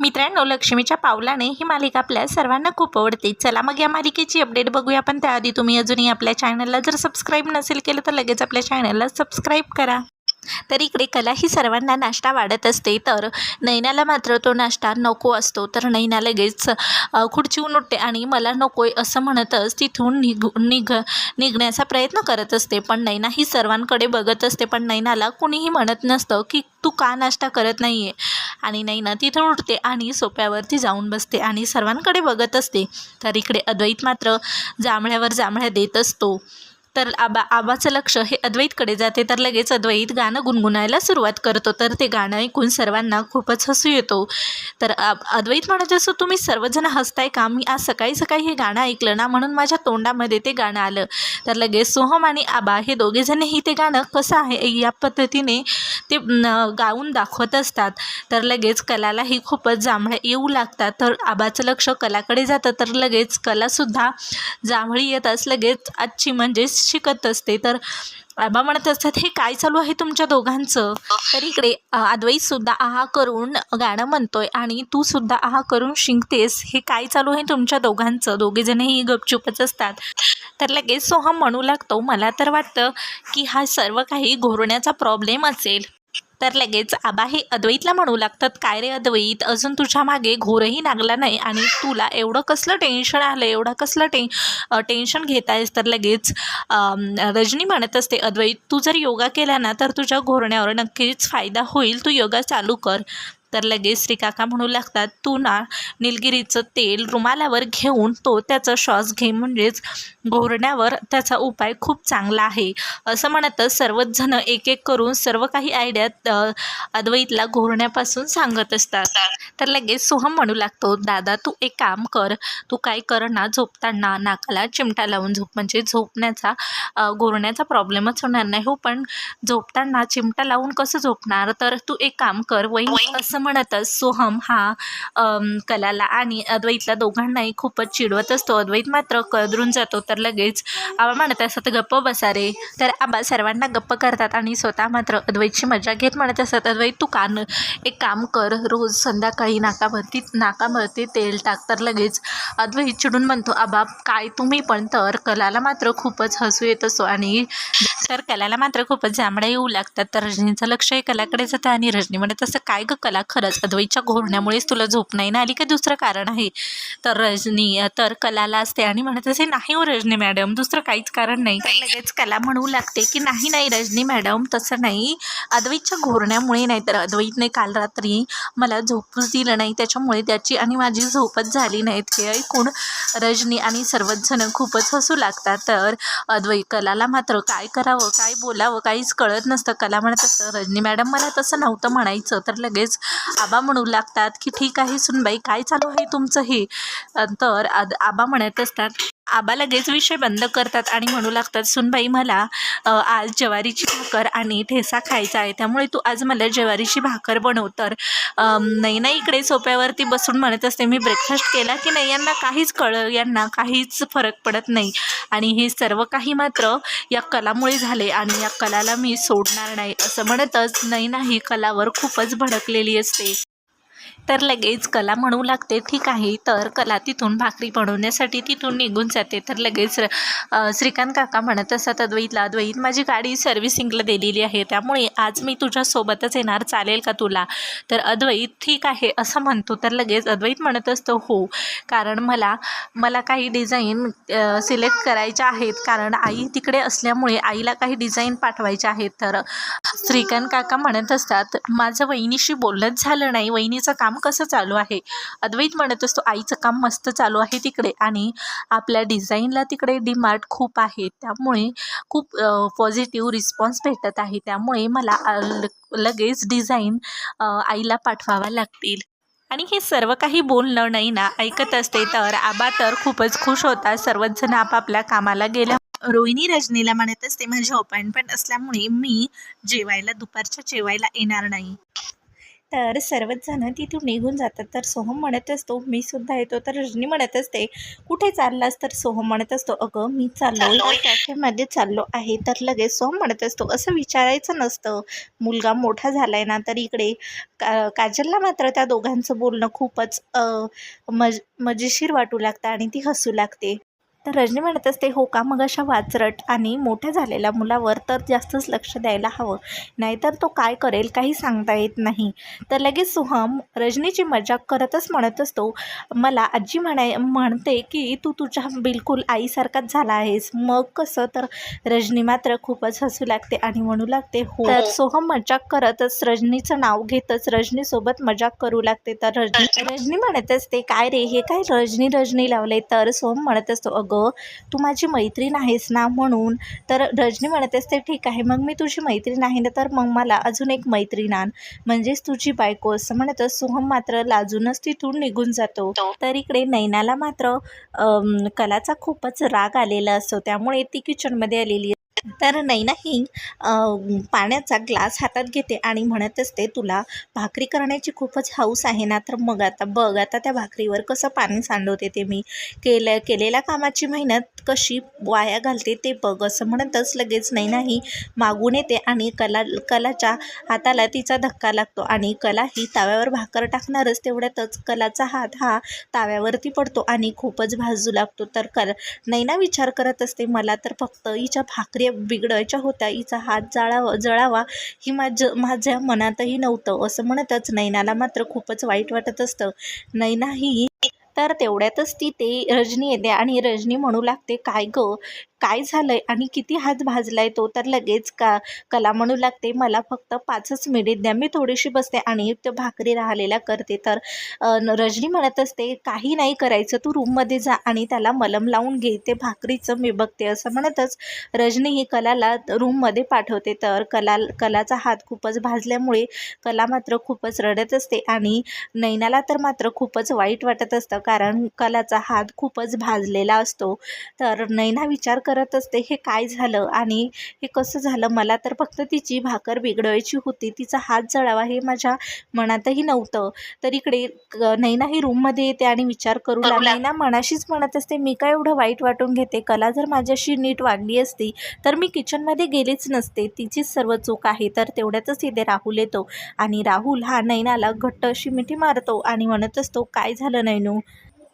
मित्रांनो लक्ष्मीच्या पावलाने ही मालिका आपल्या सर्वांना खूप आवडते. चला मग या मालिकेची अपडेट बघूया. पण त्याआधी तुम्ही अजूनही आपल्या चॅनलला जर सबस्क्राईब नसेल केलं तर लगेच आपल्या चॅनलला सबस्क्राईब करा. तर इकडे कला ही सर्वांना नाश्ता वाढत असते. तर नैनाला मात्र तो नाश्ता नको असतो. तर नैना लगेच खुर्चीहून उठते आणि मला नको आहे असं म्हणतच तिथून निघ निघ निघण्याचा प्रयत्न करत असते. पण नैना ही सर्वांकडे बघत असते. पण नैनाला कुणीही म्हणत नसतं की तू का नाश्ता करत नाही आहे आणि नैना तिथं उठते आणि सोप्यावरती जाऊन बसते आणि सर्वांकडे बघत असते. तर इकडे अद्वैत मात्र जांभळ्यावर जांभळ्या देत असतो. तर आबा आबाचं लक्ष हे अद्वैतकडे जाते तर लगेच अद्वैत गाणं गुणगुणायला सुरुवात करतो. तर ते गाणं ऐकून सर्वांना खूपच हसू येतो. तर अद्वैत म्हणत असतो तुम्ही सर्वजण हसताय का? मी आज सकाळी सकाळी हे गाणं ऐकलं ना म्हणून माझ्या तोंडामध्ये ते गाणं आलं. तर लगेच सोहम आणि आबा हे दोघेजणही ते गाणं कसं आहे या पद्धतीने ते गाऊन दाखवत असतात. तर लगेच कलालाही खूपच जांभळ्या येऊ लागतात. तर आबाचं लक्ष कलाकडे जातं. तर लगेच कलासुद्धा जांभळी येताच लगेच आजची म्हणजेच शिकत असते. तर आबा म्हणत असतात हे काय चालू आहे तुमच्या दोघांचं? तर इकडे अ, अद्वैतसुद्धा आहा करून गाणं म्हणतोय आणि तू सुद्धा आहा करून शिंकतेस. हे काय चालू आहे तुमच्या दोघांचं? दोघेजणही गपचूपच असतात. तर लगेच सोहम म्हणू लागतो मला तर वाटतं की हा सर्व काही घोरण्याचा प्रॉब्लेम असेल. तर लगेच आबा हे अद्वैतला म्हणू लागतात काय रे अद्वैत? अजून तुझ्या मागे घोरही लागला नाही आणि तुला एवढं कसलं टेन्शन आलं एवढं कसलं टे टेन्शन घेत आहेस तर लगेच रजनी म्हणत असते अद्वैत तू जर योगा केला ना तर तुझ्या घोरण्यावर नक्कीच फायदा होईल. तू योगा चालू कर. तर लगेच श्रीकाका म्हणू लागतात तू ना निलगिरीचं तेल रुमालावर घेऊन तो त्याचा श्वास घे म्हणजेच घोरण्यावर त्याचा उपाय खूप चांगला आहे. असं म्हणतच सर्वच जण एक एक करून सर्व काही आयडियात अद्वैतला घोरण्यापासून सांगत असतात. तर लगेच सोहम म्हणू लागतो दादा तू एक काम कर तू काय कर ना झोपताना नाकाला चिमटा लावून झोप म्हणजे झोपण्याचा घोरण्याचा प्रॉब्लेमच होणार नाही हो पण झोपताना चिमटा लावून कसं झोपणार? तर तू एक काम कर वही असं म्हणतच सोहम हा कलाला आणि अद्वैतला दोघांनाही खूपच चिडवत असतो. अद्वैत मात्र कदरून जातो तर लगेच आबा म्हणत असतात गप्प बसा रे. तर आबा सर्वांना गप्प करतात आणि स्वतः मात्र अद्वैतची मजा घेत म्हणत असतात अद्वैत तू कान एक काम कर रोज संध्याकाळी नाकावरती नाकावरती तेल टाक. तर लगेच अद्वैत चिडून म्हणतो आबा काय तुम्ही पण तर कलाला मात्र खूपच हसू येत असतो आणि तर कलाला मात्र खूपच जांभळ्या येऊ लागतात. तर रजनीचं लक्ष हे कलाकडे जातं आणि रजनी म्हणत असं काय गं कला खरंच अद्वैतच्या घोरण्यामुळेच तुला झोप नाही ना आली का दुसरं कारण आहे? तर रजनी तर कलाला असते आणि म्हणत असे नाही हो रजनी मॅडम दुसरं काहीच कारण नाही. लगेच कला म्हणू लागते की नाही नाही रजनी मॅडम तसं नाही. अद्वैतच्या घोरण्यामुळे नाही तर अद्वैतने काल रात्री मला झोपूच दिलं नाही. त्याच्यामुळे त्याची आणि माझी झोपच झाली नाहीत. हे ऐकून रजनी आणि सर्वच जण खूपच हसू लागतात. तर अद्वैत कलाला मात्र काय करावं काय बोलावं काहीच कळत नसतं. कला म्हणत असतं रजनी मॅडम मला तसं नव्हतं म्हणायचं. तर लगेच आबा म्हणू लागतात की ठीक आहे सुनबाई काय चालू आहे तुमचंही तर आद आबा म्हणत असतात आबा लगेच विषय बंद करतात आणि म्हणू लागतात सुनबाई मला आज ज्वारीची भाकर आणि ठेसा खायचा आहे त्यामुळे तू आज मला ज्वारीची भाकर बनव. तर नाही नाही इकडे सोप्यावरती बसून म्हणत असते मी ब्रेकफास्ट केला की नाही? यांना काहीच कळ यांना काहीच फरक पडत नाही. आणि हे सर्व काही मात्र या कलामुळे झाले आणि या कलाला मी सोडणार नाही असं म्हणतच नाही ही कलावर खूपच भडकलेली असते. तर लगेच कला म्हणू लागते ठीक आहे. तर कला तिथून भाकरी बनवण्यासाठी तिथून निघून जाते. तर लगेच श्रीकांत काका म्हणत असतात अद्वैतला अद्वैत माझी गाडी सर्व्हिसिंगला दिलेली आहे. त्यामुळे आज मी तुझ्यासोबतच येणार. चालेल का तुला? तर अद्वैत ठीक आहे. असं म्हणतो. तर लगेच अद्वैत म्हणत असतो हो. कारण मला मला काही डिझाईन सिलेक्ट करायच्या आहेत. कारण आई तिकडे असल्यामुळे आईला काही डिझाईन पाठवायच्या आहेत. तर श्रीकांत काका म्हणत असतात माझं वहिनीशी बोलणंच झालं नाही. वहिनीचं काम काम कसं चालू आहे? अद्वैत म्हणत असतो आईचं काम मस्त चालू आहे तिकडे. आणि आपल्या डिझाईनला तिकडे डिमांड खूप आहे. त्यामुळे खूप पॉझिटिव्ह रिस्पॉन्स भेटत आहे. त्यामुळे मला लगेच डिझाईन आईला पाठवावा लागतील. आणि हे सर्व काही बोलणं नाही ना? ऐकत असते तर आबा तर खूपच खुश होतात. सर्वच जण आपापल्या कामाला गेल्या. रोहिणी रजनीला म्हणत असते माझी अपॉइंटमेंट असल्यामुळे मी जेवायला दुपारच्या जेवायला येणार नाही. तर सर्वच जण तिथून निघून जातात. तर सोहम म्हणत असतो मी सुद्धा येतो. तर रजनी म्हणत असते कुठे चाललास? तर सोहम म्हणत असतो अगं मी चाललो कॅफेमध्ये चाललो आहे. तर लगेच सोहम म्हणत असतो असं विचारायचं नसतं. मुलगा मोठा झालाय ना तर इकडे का काजलला मात्र त्या दोघांचं बोलणं खूपच मज मजेशीर वाटू लागतं आणि ती हसू लागते. तर रजनी म्हणत असते हो का? मग अशा वाचरट आणि मोठ्या झालेल्या मुलावर तर जास्तच लक्ष द्यायला हवं. नाहीतर तो काय करेल काही सांगता येत नाही. तर लगेच सोहम रजनीची मजाक करतच म्हणत असतो मला आजी म्हणाय म्हणते की तू तुझ्या बिलकुल आईसारखाच झाला आहेस. मग कसं तर रजनी मात्र खूपच हसू लागते आणि म्हणू लागते हो. तर सोहम मजाक करतच रजनीचं नाव घेतच रजनीसोबत मजाक करू लागते. तर रजनी रजनी म्हणत असते काय रे? हे काय रजनी रजनी लावले तर सोहम म्हणत असतो अगं तू माझी मैत्रीण आहेस ना म्हणून. तर रजनी म्हणत असते ठीक आहे मग मी तुझी मैत्रीण आहे ना तर मग मला अजून एक मैत्रीण आण. म्हणजेच तुझी बायको असं म्हणत सोहम मात्र लाजूनच तिथून निघून जातो. तर इकडे नैनाला मात्र कलाचा खूपच राग आलेला असतो. त्यामुळे ती किचनमध्ये आलेली तर नैना ही पाण्याचा ग्लास हातात घेते आणि म्हणत असते तुला भाकरी करण्याची खूपच हौस आहे ना तर मग आता बघ आता त्या भाकरीवर कसं पाणी सांडवते ते मी. केलं केलेल्या कामाची मेहनत कशी वाया घालते ते बघ असं म्हणतच लगेच नैना ही मागून येते आणि कला कलाच्या हाताला तिचा धक्का लागतो आणि कला ही ताव्यावर भाकर टाकणारच तेवढ्यातच कलाचा हात हा ताव्यावरती पडतो आणि खूपच भाजू लागतो. तर कल नैना विचार करत असते मला तर फक्त हिच्या भाकरी बिघडायच्या होत्या. हिचा हात जाळावा जळावा ही माझ माझ्या मनातही नव्हतं. असं म्हणतच नैनाला मात्र खूपच वाईट वाटत असतं. नैना ही तर तेवढ्यातच ती ते रजनी येते आणि रजनी म्हणू लागते काय गं? काय झालंय आणि किती हात भाजलाय तो तर लगेच का कला म्हणू लागते मला फक्त पाचच मिनिट द्या मी थोडीशी बसते आणि तो भाकरी राहिलेला करते. तर रजनी म्हणत असते काही नाही करायचं तू रूममध्ये जा आणि त्याला मलम लावून घे ते भाकरीचं मी बघते असं म्हणतच रजनी ही कलाला रूममध्ये पाठवते. तर कला कलाचा हात खूपच भाजल्यामुळे कला मात्र खूपच रडत असते आणि नैनाला तर मात्र खूपच वाईट वाटत असतं कारण कलाचा हात खूपच भाजलेला असतो. तर नैना विचार कर करत असते. हे काय झालं आणि हे कसं झालं? मला तर फक्त तिची भाकर बिघडवायची होती. तिचा हात जळावा हे माझ्या मनातही नव्हतं. तर इकडे नैना ही रूममध्ये येते आणि विचार करू लागली. नैना मनाशीच म्हणत असते मी काय एवढं वाईट वाटून घेते? कला जर माझ्याशी नीट वागली असती तर मी किचनमध्ये गेलेच नसते. तिचीच सर्व चूक आहे. तर तेवढ्यातच इथे राहुल येतो आणि राहुल हा नैनाला घट्ट अशी मिठी मारतो आणि म्हणत असतो काय झालं नैनू?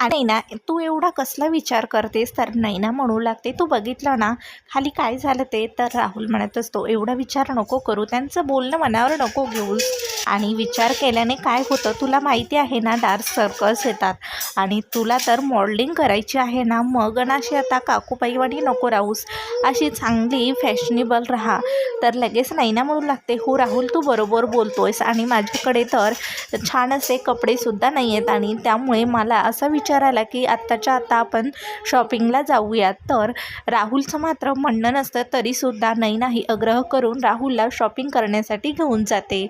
आणि ना तू एवढा कसला विचार करतेस तर नैना म्हणू लागते. तू बघितलं ना खाली काय झालं ते तर राहुल म्हणत असतो एवढा विचार नको करू त्यांचं बोलणं मनावर नको घेऊस. आणि विचार केल्याने काय होतं तुला माहिती आहे ना डार्क सर्कल्स येतात. आणि तुला तर मॉडेलिंग करायची आहे ना मग अशी आता काकूपाईवाणी नको राहूस. अशी चांगली फॅशनेबल राहा. तर लगेच नैना म्हणू लागते हो राहुल तू बरोबर बोलतोयस आणि माझ्याकडे तर छान असे कपडेसुद्धा नाही आहेत आणि त्यामुळे मला असा विचार आला की आत्ताच्या आता आपण शॉपिंगला जाऊयात. तर राहुलचं मात्र म्हणणं नसतं तरीसुद्धा नाही नाही आग्रह करून राहुलला शॉपिंग करण्यासाठी घेऊन जाते.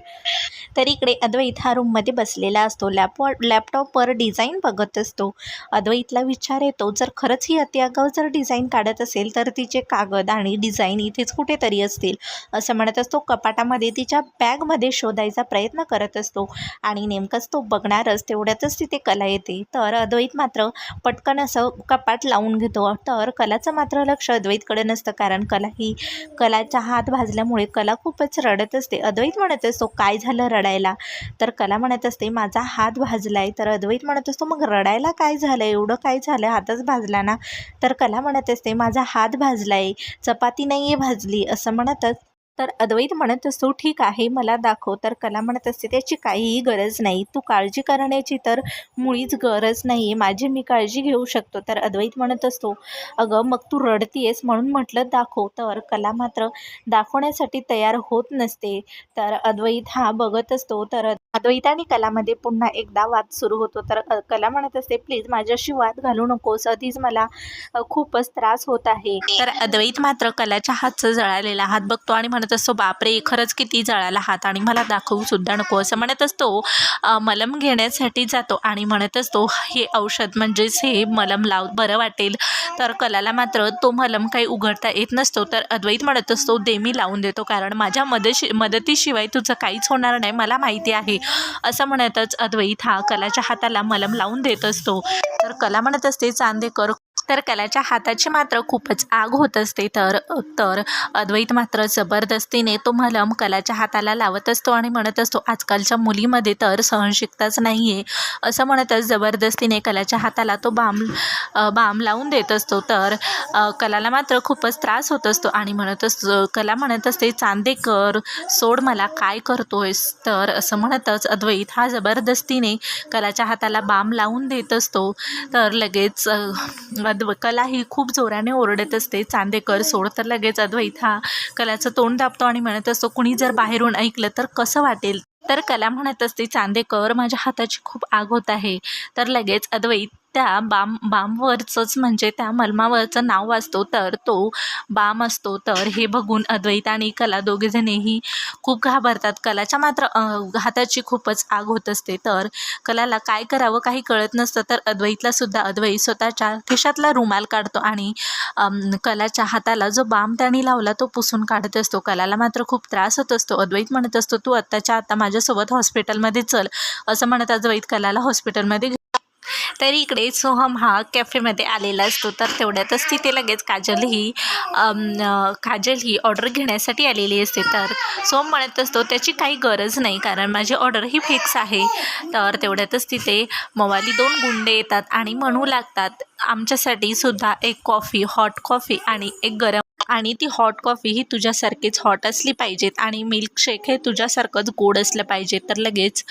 तर इकडे अद्वैत हा रूममध्ये बसलेला असतो. लॅपॉ लॅपटॉपवर डिझाईन बघत असतो. अद्वैतला विचार येतो जर खरंच ही अति आगाऊ जर डिझाईन काढत असेल तर तिचे कागद आणि डिझाईन इथेच कुठेतरी असतील. असं म्हणत असतो कपाटामध्ये तिच्या बॅगमध्ये शोधायचा प्रयत्न करत असतो. आणि नेमकंच तो बघणारच तेवढ्यातच तिथे कला येते. तर अद्वैत मात्र पटकन असं कपाट लावून घेतो. तर कलाचं मात्र लक्ष अद्वैतकडे नसतं कारण कला ही कलाच्या हात भाजल्यामुळे कला खूपच रडत असते. अद्वैत म्हणत असतो काय झालं? रडायला. तर कला म्हणत असते माझा हात भाजलाय. तर अद्वैत म्हणत असतो मग रडायला काय झालं एवढं काय झालं? हातच भाजला ना. तर कला म्हणत असते माझा हात भाजलाय. चपाती नाही आहे भाजली. असं म्हणतच तर अद्वैत म्हणत असतो ठीक आहे मला दाखव. तर कला म्हणत असते त्याची काहीही गरज नाही तू काळजी करण्याची तर मुळीच गरज नाही आहे माझी मी काळजी घेऊ शकतो. तर अद्वैत म्हणत असतो अगं मग तू रडतीयेस म्हणून म्हटलं दाखव. तर कला मात्र दाखवण्यासाठी तयार होत नसते. तर अद्वैत हा बघत असतो तर अद्वैत आणि कलामध्ये पुन्हा एकदा वाद सुरू होतो. तर कला म्हणत असते प्लीज माझ्याशी वाद घालू नकोस आधीच मला खूपच त्रास होत आहे. तर अद्वैत मात्र कलाच्या हातचं जळालेला हात बघतो आणि म्हणत म्हणत असतो बापरे खरंच किती जळाला हात आणि मला दाखवू सुद्धा नको. असं म्हणत असतो मलम घेण्यासाठी जातो आणि म्हणत असतो हे औषध म्हणजेच हे मलम लाव बरं वाटेल. तर कलाला मात्र तो मलम काही उघडता येत नसतो. तर अद्वैत म्हणत असतो दे मी लावून देतो कारण माझ्या मदशी मदतीशिवाय तुझं काहीच होणार नाही मला माहिती आहे. असं म्हणतच अद्वैत हा कलाच्या हाताला मलम लावून देत असतो. तर कला म्हणत असते चांदेकर तर कलाच्या हाताची मात्र खूपच आग होत असते. तर तर अद्वैत मात्र जबरदस्तीने तो मलम कलाच्या हाताला लावत असतो आणि म्हणत असतो आजकालच्या मुलीमध्ये तर सहनशिकताच नाही आहे असं म्हणतच जबरदस्तीने कलाच्या हाताला तो बाम बाम लावून देत असतो. तर कलाला मात्र खूपच त्रास होत असतो आणि म्हणत असतो कला म्हणत असते चांदेकर सोड मला काय करतोयस? तर असं म्हणतच अद्वैत हा जबरदस्तीने कलाच्या हाताला बाम लावून देत असतो. तर लगेच अद्व कला ही खूप जोराने ओरडत असते. चांदेकर सोड तर लगेच अद्वैत हा. कलाचं तोंड दाबतो आणि म्हणत असतो कुणी जर बाहेरून ऐकलं तर कसं वाटेल? तर कला म्हणत असते चांदेकर माझ्या हाताची खूप आग होत आहे. तर लगेच अद्वैत त्या बाम बामवरचंच म्हणजे त्या मलमावरचं नाव वाचतो तर तो बाम असतो. तर हे बघून अद्वैत आणि कला दोघेजणेही खूप घाबरतात. कलाच्या मात्र हाताची खूपच आग होत असते. तर कलाला काय करावं काही कळत नसतं. तर अद्वैतला सुद्धा अद्वैत स्वतःच्या खिशातला रुमाल काढतो आणि कलाच्या हाताला जो बाम त्याने लावला तो पुसून काढत असतो. कलाला मात्र खूप त्रास होत असतो. अद्वैत म्हणत असतो तू आत्ताच्या आता माझ्यासोबत हॉस्पिटलमध्ये चल. असं म्हणत अद्वैत कलाला हॉस्पिटलमध्ये तर इकडे सोहम हा कॅफेमध्ये आलेला असतो. तर तेवढ्यातच तिथे लगेच काजल ही काजल ही ऑर्डर घेण्यासाठी आलेली असते. तर सोहम म्हणत असतो त्याची काही गरज नाही कारण माझी ऑर्डर ही फिक्स आहे. तर तेवढ्यातच तिथे मवाली दोन गुंडे येतात आणि म्हणू लागतात आमच्यासाठी सुद्धा एक कॉफी हॉट कॉफी आणि एक गरम आणि ती हॉट कॉफी ही तुझ्यासारखीच हॉट असली पाहिजेत आणि मिल्कशेक हे तुझ्यासारखंच गोड असलं पाहिजे. तर लगेच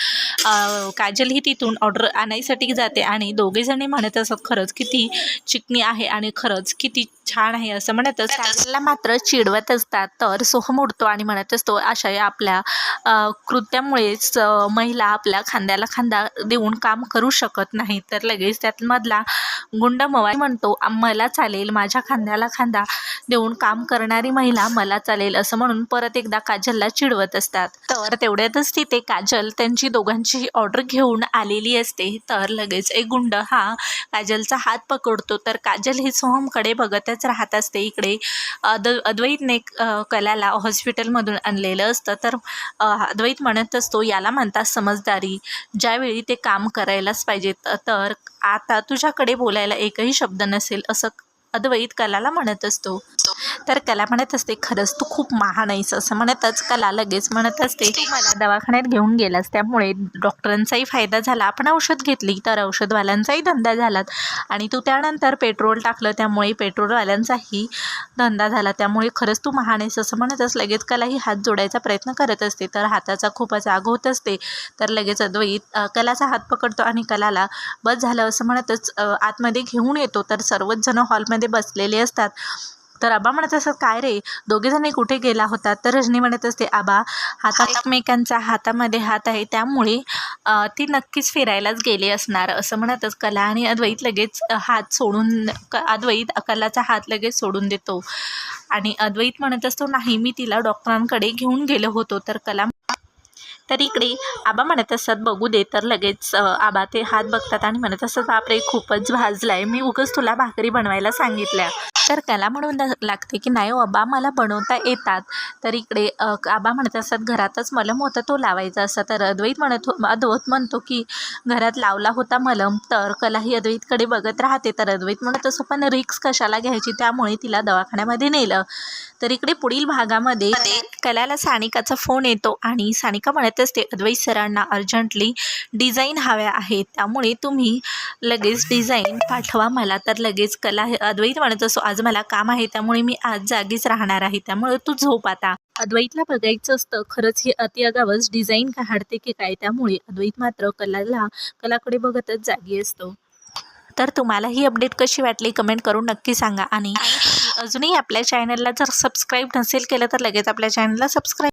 काजल ही तिथून ऑर्डर आणायसाठी जाते आणि दोघेजणी म्हणत असत खरंच किती चिकनी आहे आणि खरंच किती छान आहे असं म्हणतच काजलला मात्र चिडवत असतात तर सोहम उडतो आणि म्हणत असतो अशा या आपल्या कृत्यामुळेच महिला आपल्या खांद्याला खांदा देऊन काम करू शकत नाही. तर लगेच त्यातमधला गुंड मवाई म्हणतो मला चालेल माझ्या खांद्याला खांदा देऊन काम करणारी महिला मला चालेल असं म्हणून परत एकदा काजलला चिडवत असतात. तर तेवढ्यातच तिथे काजल त्यांची दोघांची ऑर्डर घेऊन आलेली असते. तर लगेच एक गुंड हा काजलचा हात पकडतो. तर काजल ही सोहमकडे बघतच राहत असते. इकडे अद अद्वैतने कलाला हॉस्पिटलमधून आणलेलं असतं. तर अद्वैत म्हणत असतो याला म्हणतात समजदारी. ज्यावेळी ते काम करायलाच पाहिजेत. तर आता तुझ्याकडे बोलायला एकही शब्द नसेल. असं अद्वैत कलाला म्हणत असतो. तर कला म्हणत असते खरंच तू खूप महान आहेस असं म्हणतच कला लगेच म्हणत असते. मला दवाखान्यात घेऊन गेलास. त्यामुळे डॉक्टरांचाही फायदा झाला. आपण औषध घेतली तर औषधवाल्यांचाही धंदा झालात आणि तू त्यानंतर पेट्रोल टाकलं त्यामुळे पेट्रोलवाल्यांचाही धंदा झाला. त्यामुळे खरंच तू महान आहेस असं म्हणतच लगेच कलाही हात जोडायचा प्रयत्न करत असते. तर हाताचा खूपच आग होत असते. तर लगेच अद्वैत कलाचा हात पकडतो आणि कलाला बस झालं असं म्हणतच आतमध्ये घेऊन येतो. तर सर्वच जण हॉलमध्ये बसलेले असतात. तर आबा म्हणत असत काय रे? दोघे जणी कुठे गेला होता? तर रजनी म्हणत असते आबा हातात एकमेकांचा हातामध्ये हात आहे त्यामुळे ती नक्कीच फिरायलाच गेली असणार असं म्हणतच कला आणि अद्वैत लगेच हात सोडून अद्वैत कलाचा हात लगेच सोडून देतो. आणि अद्वैत म्हणत असतो नाही मी तिला डॉक्टरांकडे घेऊन गेलो होतो. तर कला तर इकडे आबा म्हणत असतात बघू दे. तर लगेच आबा ते हात बघतात आणि म्हणत असतात बापरे खूपच भाजला आहे मी उगंच तुला भाकरी बनवायला सांगितल्या. तर त्याला म्हणून लागते की नाही हो आबा मला बनवता येतात. तर इकडे आबा म्हणत असतात घरातच मलम होता तो लावायचा असा तर अद्वैत म्हणत हो- अद्वैत म्हणतो की घरात लावला होता मलम तर कलाही अद्वैतकडे बघत राहते. तर अद्वैत म्हणत असो पण रिक्स कशाला घ्यायची? त्यामुळे तिला दवाखान्यामध्ये नेलं. तर इकडे पुढील भागामध्ये कलाला सानिकाचा फोन येतो आणि सानिका म्हणत असते अद्वैत सरांना अर्जंटली डिझाईन हव्या आहेत. त्यामुळे तुम्ही लगेच डिझाईन पाठवा मला. तर लगेच कला अद्वैत म्हणत असो आज मला काम आहे त्यामुळे मी आज जागीच राहणार आहे त्यामुळे तू झोप आता. अद्वैतला बघायचं असतं खरंच ही अति अगावच डिझाईन काढते की काय त्यामुळे अद्वैत मात्र कलाला कलाकडे बघतच जागी असतो. तर तुम्हाला ही अपडेट कशी वाटली कमेंट करून नक्की सांगा. आणि अजूनही आपल्या चॅनलला जर सबस्क्राईब नसेल केलं तर लगेच आपल्या चॅनलला सबस्क्राईब